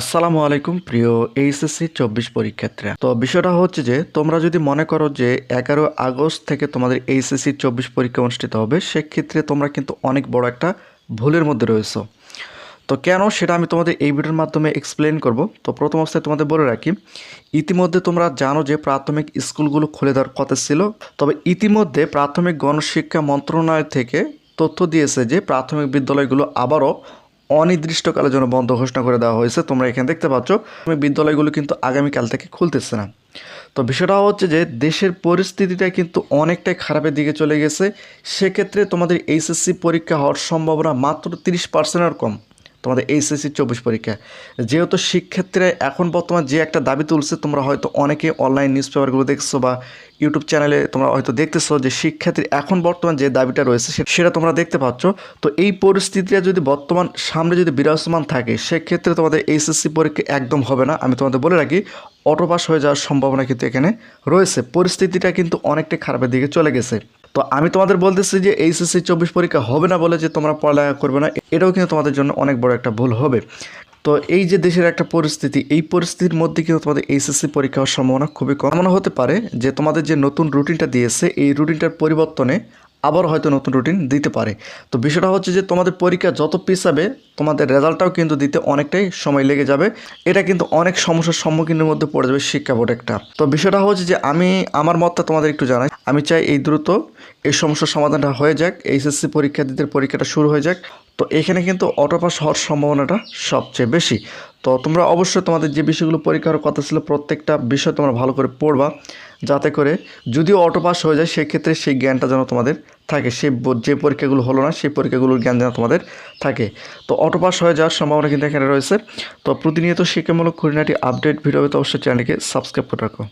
আসসালামু আলাইকুম, প্রিয় এইচএসসি চব্বিশ পরীক্ষার্থীরা। তো বিষয়টা হচ্ছে যে, তোমরা যদি মনে করো যে, এগারো আগস্ট থেকে তোমাদের এইচএসসি চব্বিশ পরীক্ষা অনুষ্ঠিত হবে, সেক্ষেত্রে তোমরা কিন্তু অনেক বড় একটা ভুলের মধ্যে রয়েছো। তো কেন সেটা আমি তোমাদের এই ভিডিওর মাধ্যমে এক্সপ্লেন করব। তো প্রথম অবস্থায় তোমাদের বলে রাখি, ইতিমধ্যে তোমরা জানো যে, প্রাথমিক স্কুলগুলো খুলে দেওয়ার কথা ছিল। তবে ইতিমধ্যে প্রাথমিক গণশিক্ষা মন্ত্রণালয় থেকে তথ্য দিয়েছে যে, প্রাথমিক বিদ্যালয়গুলো আবারও অনির্দিষ্টকালের জন্য বন্ধ ঘোষণা করে দেওয়া হয়েছে। তোমরা এখানে দেখতে পাচ্ছ বিদ্যালয়গুলো কিন্তু আগামীকাল থেকে খুলতেছে না। তো বিষয়টা হচ্ছে যে, দেশের পরিস্থিতিটা কিন্তু অনেকটাই খারাপের দিকে চলে গেছে। সেক্ষেত্রে তোমাদের এইচএসসি পরীক্ষা হওয়ার সম্ভাবনা মাত্র তিরিশ পার্সেন্টের কম। তোমাদের এইচএসসি চব্বিশ পরীক্ষা। যেহেতু শিক্ষার্থীরা এখন বর্তমান যে একটা দাবি তুলছে, তোমরা হয়তো অনেকে অনলাইন নিউজ পেপারগুলো দেখছ বা ইউটিউব চ্যানেলে তোমরা হয়তো দেখতেছো যে শিক্ষার্থীর এখন বর্তমান যে দাবিটা রয়েছে সেটা তোমরা দেখতে পাচ্ছ। তো এই পরিস্থিতিটা যদি বর্তমান সামনে যদি বিরাজমান থাকে, সেক্ষেত্রে তোমাদের এইচএসসি পরীক্ষা একদম হবে না। আমি তোমাদের বলে রাখি অটো পাস হয়ে যাওয়ার সম্ভাবনা কিন্তু এখানে রয়েছে। পরিস্থিতিটা কিন্তু অনেকটাই খারাপের দিকে চলে গেছে। তো আমি তোমাদের বলতেছি যে এইচএসসি চব্বিশ পরীক্ষা হবে না বলে যে তোমরা পড়ালেখা করবে না, এটাও কিন্তু তোমাদের জন্য অনেক বড় একটা ভুল হবে। তো এই যে দেশের একটা পরিস্থিতি, এই পরিস্থিতির মধ্যে কিন্তু তোমাদের এইচএসসি পরীক্ষা হওয়ার সম্ভাবনা খুবই কম। হতে পারে যে তোমাদের যে নতুন রুটিনটা দিয়েছে, এই রুটিনটার পরিবর্তনে আবার হয়তো নতুন রুটিন দিতে পারে। তো বিষয়টা হচ্ছে যে তোমাদের পরীক্ষা যত পিছাবে তোমাদের রেজাল্টটাও কিন্তু দিতে অনেকটাই সময় লেগে যাবে। এটা কিন্তু অনেক সমস্যার সম্মুখীনের মধ্যে পড়ে যাবে শিক্ষা বোর্ড একটা। তো বিষয়টা হচ্ছে যে আমি, আমার মতটা তোমাদের একটু জানাই। আমি চাই এই দ্রুত এই সমস্যার সমাধানটা হয়ে যাক, এইচএসসি পরীক্ষার্থীদের পরীক্ষাটা শুরু হয়ে যাক। তো এখানে কিন্তু অটোপাস হওয়ার সম্ভাবনাটা সবচেয়ে বেশি। তো তোমরা অবশ্যই তোমাদের যে বিষয়গুলো পরীক্ষার কথা ছিল, প্রত্যেকটা বিষয় তোমরা ভালো করে পড়বা। যাতে করে যদিও অটোপাস হয়ে যায়, সেক্ষেত্রে সেই জ্ঞানটা যেন তোমাদের থাকে। সে যে পরীক্ষাগুলো হলো না, সেই পরীক্ষাগুলোর জ্ঞান যেন তোমাদের থাকে। তো অটো পাস হয়ে যাওয়ার সম্ভাবনা কিন্তু এখানে রয়েছে। তো প্রতিনিয়ত শিক্ষামূলক খুঁটিনাটি আপডেট ভিডিও পেতে অবশ্যই চ্যানেলকে সাবস্ক্রাইব করে রাখো।